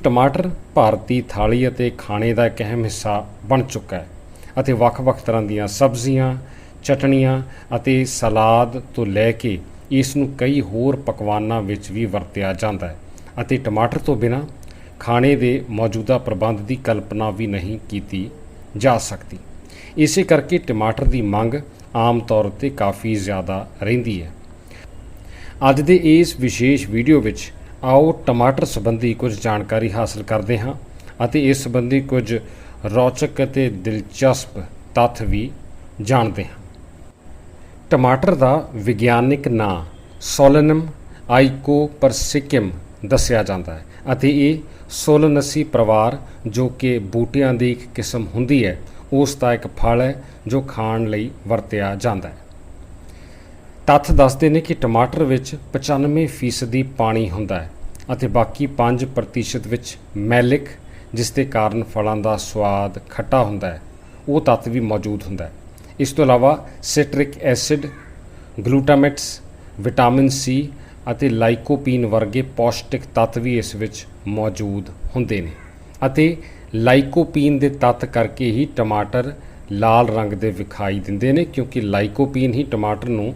ਟਮਾਟਰ ਭਾਰਤੀ ਥਾਲੀ ਅਤੇ ਖਾਣੇ ਦਾ ਇੱਕ ਅਹਿਮ ਹਿੱਸਾ ਬਣ ਚੁੱਕਾ ਹੈ ਅਤੇ ਵੱਖ-ਵੱਖ ਤਰ੍ਹਾਂ ਦੀਆਂ ਸਬਜ਼ੀਆਂ, ਚਟਣੀਆਂ ਅਤੇ ਸਲਾਦ ਤੋਂ ਲੈ ਕੇ ਇਸ ਨੂੰ ਕਈ ਹੋਰ ਪਕਵਾਨਾਂ ਵਿੱਚ ਵੀ ਵਰਤਿਆ ਜਾਂਦਾ ਹੈ ਅਤੇ ਟਮਾਟਰ ਤੋਂ ਬਿਨਾਂ ਖਾਣੇ ਦੇ ਮੌਜੂਦਾ ਪ੍ਰਬੰਧ ਦੀ ਕਲਪਨਾ ਵੀ ਨਹੀਂ ਕੀਤੀ ਜਾ ਸਕਦੀ। ਇਸੇ ਕਰਕੇ ਟਮਾਟਰ ਦੀ ਮੰਗ ਆਮ ਤੌਰ ਤੇ ਕਾਫੀ ਜ਼ਿਆਦਾ ਰਹਿੰਦੀ ਹੈ। ਅੱਜ ਦੇ ਇਸ ਵਿਸ਼ੇਸ਼ ਵੀਡੀਓ ਵਿੱਚ ਆਓ ਟਮਾਟਰ ਸੰਬੰਧੀ ਕੁਝ ਜਾਣਕਾਰੀ ਹਾਸਲ ਕਰਦੇ ਹਾਂ ਅਤੇ ਇਸ ਸੰਬੰਧੀ ਕੁਝ ਰੌਚਕ ਅਤੇ ਦਿਲਚਸਪ ਤੱਥ ਵੀ ਜਾਣਦੇ ਹਾਂ। ਟਮਾਟਰ ਦਾ ਵਿਗਿਆਨਿਕ ਨਾਂ ਸੋਲਨਮ ਆਈਕੋਪਰਸਿਕਮ ਦੱਸਿਆ ਜਾਂਦਾ ਹੈ ਅਤੇ ਇਹ ਸੋਲਨਸੀ ਪਰਿਵਾਰ ਜੋ ਕਿ ਬੂਟਿਆਂ ਦੀ ਇੱਕ ਕਿਸਮ ਹੁੰਦੀ ਹੈ, ਉਸ ਦਾ ਇੱਕ ਫਲ ਹੈ ਜੋ ਖਾਣ ਲਈ ਵਰਤਿਆ ਜਾਂਦਾ ਹੈ। ਤੱਥ ਦੱਸਦੇ ਨੇ ਕਿ ਟਮਾਟਰ ਵਿੱਚ 95% ਪਾਣੀ ਹੁੰਦਾ ਹੈ ਅਤੇ ਬਾਕੀ 5% ਵਿੱਚ ਮੈਲਿਕ, ਜਿਸ ਦੇ ਕਾਰਨ ਫਲਾਂ ਦਾ ਸਵਾਦ ਖੱਟਾ ਹੁੰਦਾ ਹੈ। ਉਹ ਤੱਤ ਵੀ ਮੌਜੂਦ ਹੁੰਦਾ ਹੈ। ਇਸ ਤੋਂ ਇਲਾਵਾ citric acid, glutamates, vitamin C ਅਤੇ ਲਾਈਕੋਪੀਨ ਵਰਗੇ ਪੌਸ਼ਟਿਕ ਤੱਤ ਵੀ ਇਸ ਵਿੱਚ ਮੌਜੂਦ ਹੁੰਦੇ ਨੇ ਅਤੇ ਲਾਈਕੋਪੀਨ ਦੇ ਤੱਤ ਕਰਕੇ ਹੀ ਟਮਾਟਰ ਲਾਲ ਰੰਗ ਦੇ ਵਿਖਾਈ ਦਿੰਦੇ ਨੇ ਕਿਉਂਕਿ ਲਾਈਕੋਪੀਨ ਹੀ ਟਮਾਟਰ ਨੂੰ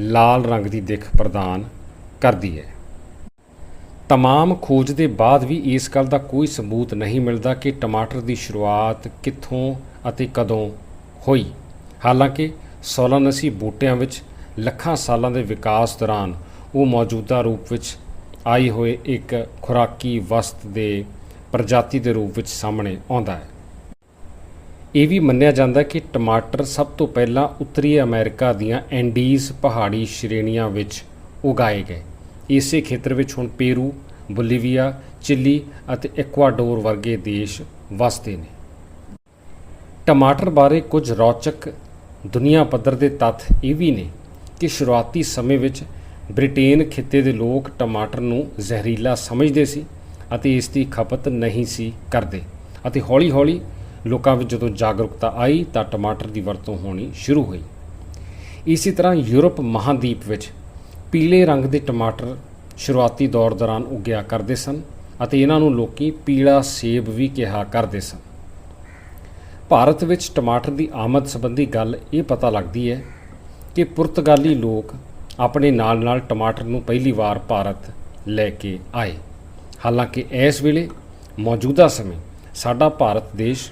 ਲਾਲ ਰੰਗ ਦੀ ਦਿੱਖ ਪ੍ਰਦਾਨ ਕਰਦੀ ਹੈ। ਤਮਾਮ ਖੋਜ ਦੇ ਬਾਅਦ ਵੀ ਇਸ ਗੱਲ ਦਾ ਕੋਈ ਸਬੂਤ ਨਹੀਂ ਮਿਲਦਾ ਕਿ ਟਮਾਟਰ ਦੀ ਸ਼ੁਰੂਆਤ ਕਿੱਥੋਂ ਅਤੇ ਕਦੋਂ ਹੋਈ। ਹਾਲਾਂਕਿ ਸੋਲਾਨਸੀ ਬੂਟਿਆਂ ਵਿੱਚ ਲੱਖਾਂ ਸਾਲਾਂ ਦੇ ਵਿਕਾਸ ਦੌਰਾਨ ਉਹ ਮੌਜੂਦਾ ਰੂਪ ਵਿੱਚ ਆਈ ਹੋਏ ਇੱਕ ਖੁਰਾਕੀ ਵਸਤ ਦੇ ਪ੍ਰਜਾਤੀ ਦੇ ਰੂਪ ਵਿੱਚ ਸਾਹਮਣੇ ਆਉਂਦਾ ਹੈ। ਇਹ ਵੀ ਮੰਨਿਆ ਜਾਂਦਾ ਕਿ ਟਮਾਟਰ ਸਭ ਤੋਂ ਪਹਿਲਾਂ ਉੱਤਰੀ ਅਮਰੀਕਾ ਦੀਆਂ ਐਂਡੀਜ਼ ਪਹਾੜੀ ਸ਼੍ਰੇਣੀਆਂ ਵਿੱਚ ਉਗਾਏ ਗਏ। ਇਸੇ ਖੇਤਰ ਵਿੱਚ ਹੁਣ ਪੇਰੂ, ਬੋਲੀਵੀਆ, ਚਿਲੀ ਅਤੇ ਇਕਵਾਡੋਰ ਵਰਗੇ ਦੇਸ਼ ਵਸਦੇ ਨੇ। ਟਮਾਟਰ ਬਾਰੇ ਕੁਝ ਰੌਚਕ ਦੁਨੀਆ ਪੱਧਰ ਦੇ ਤੱਥ ਇਹ ਵੀ ਨੇ ਕਿ ਸ਼ੁਰੂਆਤੀ ਸਮੇਂ ਵਿੱਚ ਬ੍ਰਿਟੇਨ ਖਿੱਤੇ ਦੇ ਲੋਕ ਟਮਾਟਰ ਨੂੰ ਜ਼ਹਿਰੀਲਾ ਸਮਝਦੇ ਸੀ ਅਤੇ ਇਸ ਦੀ ਖਪਤ ਨਹੀਂ ਸੀ ਕਰਦੇ ਅਤੇ ਹੌਲੀ-ਹੌਲੀ ਲੋਕਾਂ ਵਿੱਚ ਜਦੋਂ ਜਾਗਰੂਕਤਾ ਆਈ ਤਾਂ ਟਮਾਟਰ ਦੀ ਵਰਤੋਂ ਹੋਣੀ ਸ਼ੁਰੂ ਹੋਈ। ਇਸੇ ਤਰ੍ਹਾਂ ਯੂਰਪ ਮਹਾਦੀਪ ਵਿੱਚ ਪੀਲੇ ਰੰਗ ਦੇ ਟਮਾਟਰ ਸ਼ੁਰੂਆਤੀ ਦੌਰ ਦੌਰਾਨ ਉਗਿਆ ਕਰਦੇ ਸਨ ਅਤੇ ਇਹਨਾਂ ਨੂੰ ਲੋਕੀ ਪੀਲਾ ਸੇਬ ਵੀ ਕਿਹਾ ਕਰਦੇ ਸਨ। ਭਾਰਤ ਵਿੱਚ ਟਮਾਟਰ ਦੀ ਆਮਦ ਸੰਬੰਧੀ ਗੱਲ ਇਹ ਪਤਾ ਲੱਗਦੀ ਹੈ ਕਿ ਪੁਰਤਗਾਲੀ ਲੋਕ ਆਪਣੇ ਨਾਲ-ਨਾਲ ਟਮਾਟਰ ਨੂੰ ਪਹਿਲੀ ਵਾਰ ਭਾਰਤ ਲੈ ਕੇ ਆਏ। ਹਾਲਾਂਕਿ ਇਸ ਵੇਲੇ ਮੌਜੂਦਾ ਸਮੇਂ ਸਾਡਾ ਭਾਰਤ ਦੇਸ਼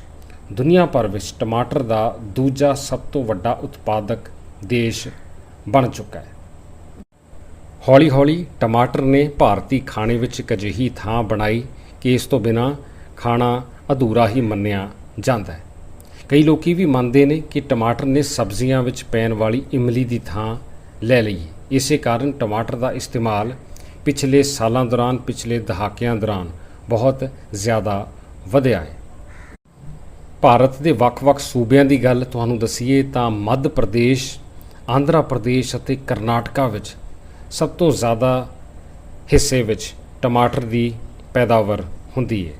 ਦੁਨੀਆ ਭਰ ਵਿੱਚ ਟਮਾਟਰ ਦਾ ਦੂਜਾ ਸਭ ਤੋਂ ਵੱਡਾ ਉਤਪਾਦਕ ਦੇਸ਼ ਬਣ ਚੁੱਕਾ ਹੈ। ਹੌਲੀ-ਹੌਲੀ ਟਮਾਟਰ ਨੇ ਭਾਰਤੀ ਖਾਣੇ ਵਿੱਚ ਇੱਕ ਅਜਿਹੀ ਥਾਂ ਬਣਾਈ ਕਿ ਇਸ ਤੋਂ ਬਿਨਾ ਖਾਣਾ ਅਧੂਰਾ ਹੀ ਮੰਨਿਆ ਜਾਂਦਾ ਹੈ। ਕਈ ਲੋਕੀ ਵੀ ਮੰਨਦੇ ਨੇ ਕਿ ਟਮਾਟਰ ਨੇ ਸਬਜ਼ੀਆਂ ਵਿੱਚ ਪੈਣ ਵਾਲੀ ਇਮਲੀ ਦੀ ਥਾਂ ਲੈ ਲਈ। ਇਸੇ ਕਾਰਨ ਟਮਾਟਰ ਦਾ ਇਸਤੇਮਾਲ ਪਿਛਲੇ ਸਾਲਾਂ ਦੌਰਾਨ, ਪਿਛਲੇ ਦਹਾਕਿਆਂ ਦੌਰਾਨ ਬਹੁਤ ਜ਼ਿਆਦਾ ਵਧਿਆ ਹੈ। ਭਾਰਤ ਦੇ ਵੱਖ-ਵੱਖ ਸੂਬਿਆਂ ਦੀ ਗੱਲ ਤੁਹਾਨੂੰ ਦਸੀਏ ਤਾਂ ਮੱਧ ਪ੍ਰਦੇਸ਼, ਆਂਧਰਾ ਪ੍ਰਦੇਸ਼ ਅਤੇ ਕਰਨਾਟਕਾ ਵਿੱਚ ਸਭ ਤੋਂ ਜ਼ਿਆਦਾ ਹਿੱਸੇ ਵਿੱਚ ਟਮਾਟਰ ਦੀ ਪੈਦਾਵਾਰ ਹੁੰਦੀ ਹੈ।